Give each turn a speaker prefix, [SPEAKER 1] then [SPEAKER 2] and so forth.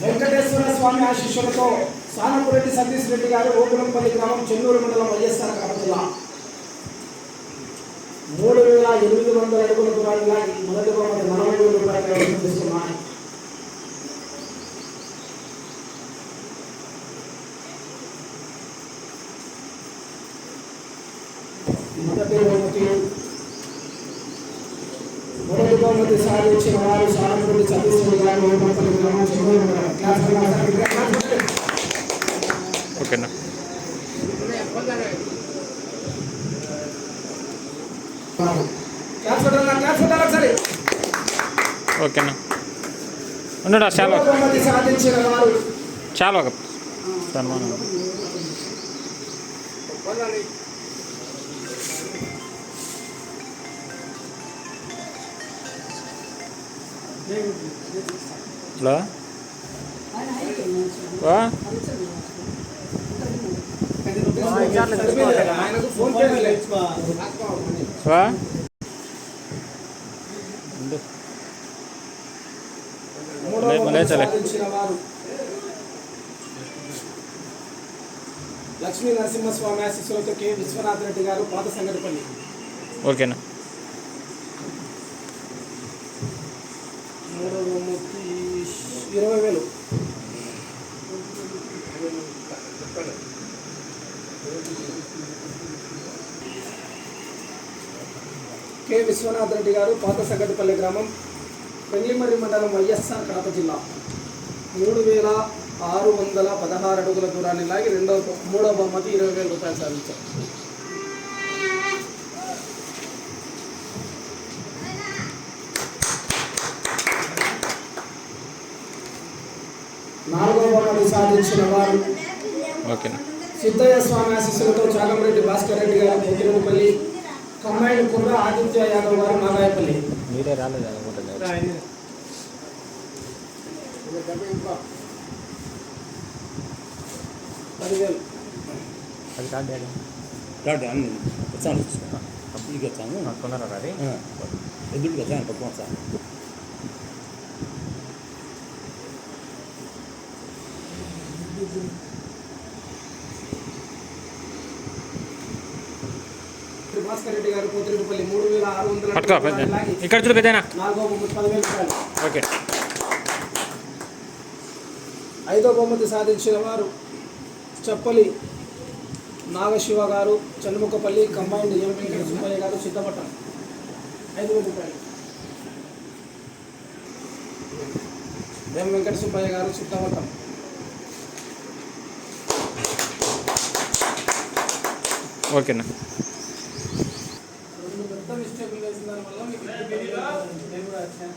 [SPEAKER 1] వెంకటేశ్వర స్వామి ఆశీస్సులతో సానపురెడ్డి సతీష్ రెడ్డి గారు ఓపులంపల్లి గ్రామం చెన్నూరు మండలం వైఎస్ఆర్ కడప జిల్లా. మూడు వేల ఎనిమిది వందల అడుగుల దూరంగా లాగి మొదటి బహుమతి నలభై వేల రూపాయలు కైవసం మొదటి బహుమతి మొదటి బహుమతి సాధించిన వారు సానపురెడ్డి సతీష్ గారు ఓపులంపల్లి గ్రామం చెన్నూరు మండలం
[SPEAKER 2] ఓకేనా? ఓకేనా? ఉండడా చాలా చాలా ఒక సన్మానం. హలో? లేచలే.
[SPEAKER 1] లక్ష్మీ నరసింహస్వామి ఆశీస్సులతో కె. విశ్వనాథ్ రెడ్డి గారు పాత సంగటిపల్లి
[SPEAKER 2] ఓకేనా?
[SPEAKER 1] మూడవ ఇరవై వేలు. కె. విశ్వనాథ్ రెడ్డి గారు పాత సగటిపల్లి గ్రామం పెళ్ళిమర్రి మండలం వైఎస్ఆర్ కడప జిల్లా. మూడు వేల ఆరు వందల పదహారు అడుగుల దూరాన్ని లాగి రెండవ మూడవ బహుమతి ఇరవై వేల రూపాయలు సాధించారు. నాలుగవ బహుమతి సాధించిన వారు సిద్ధయ్య స్వామి ఆశీస్సులతో చాగంరెడ్డి భాస్కర్ రెడ్డి గారు పొద్దునపల్లి కంబైన్ కుర్ర ఆదిత్య యాదవ్ గారు నాగాయపల్లి
[SPEAKER 2] మీరే రాలేదు
[SPEAKER 3] వచ్చాను. ಈಗ వచ్చాను.
[SPEAKER 2] కొన్నారా అది
[SPEAKER 3] ఎదురుగా వచ్చాను పక్కన సార్
[SPEAKER 1] భాస్కర్ రెడ్డి గారు మూడు వేల ఆరు వందల
[SPEAKER 2] ఇక్కడ చూడు పెద్దనా
[SPEAKER 1] నాలుగో బహుమతి పదివేలు రూపాయలు.
[SPEAKER 2] ఓకే.
[SPEAKER 1] ఐదో బహుమతి సాధించిన వారు చెప్పలి నాగశివ గారు చంద్రముఖపల్లి కంబైన్డ్ ఎం వెంకట సుబ్బయ్య గారు సిద్ధపట్నం ఐదు వేల రూపాయలు. ఎం వెంకట సుబ్బయ్య గారు సిద్ధపట్నం
[SPEAKER 2] ఓకేనా
[SPEAKER 1] పెద్ద మిస్టేక్లు చేసిన దానివల్ల మీకు నేను కూడా వచ్చాను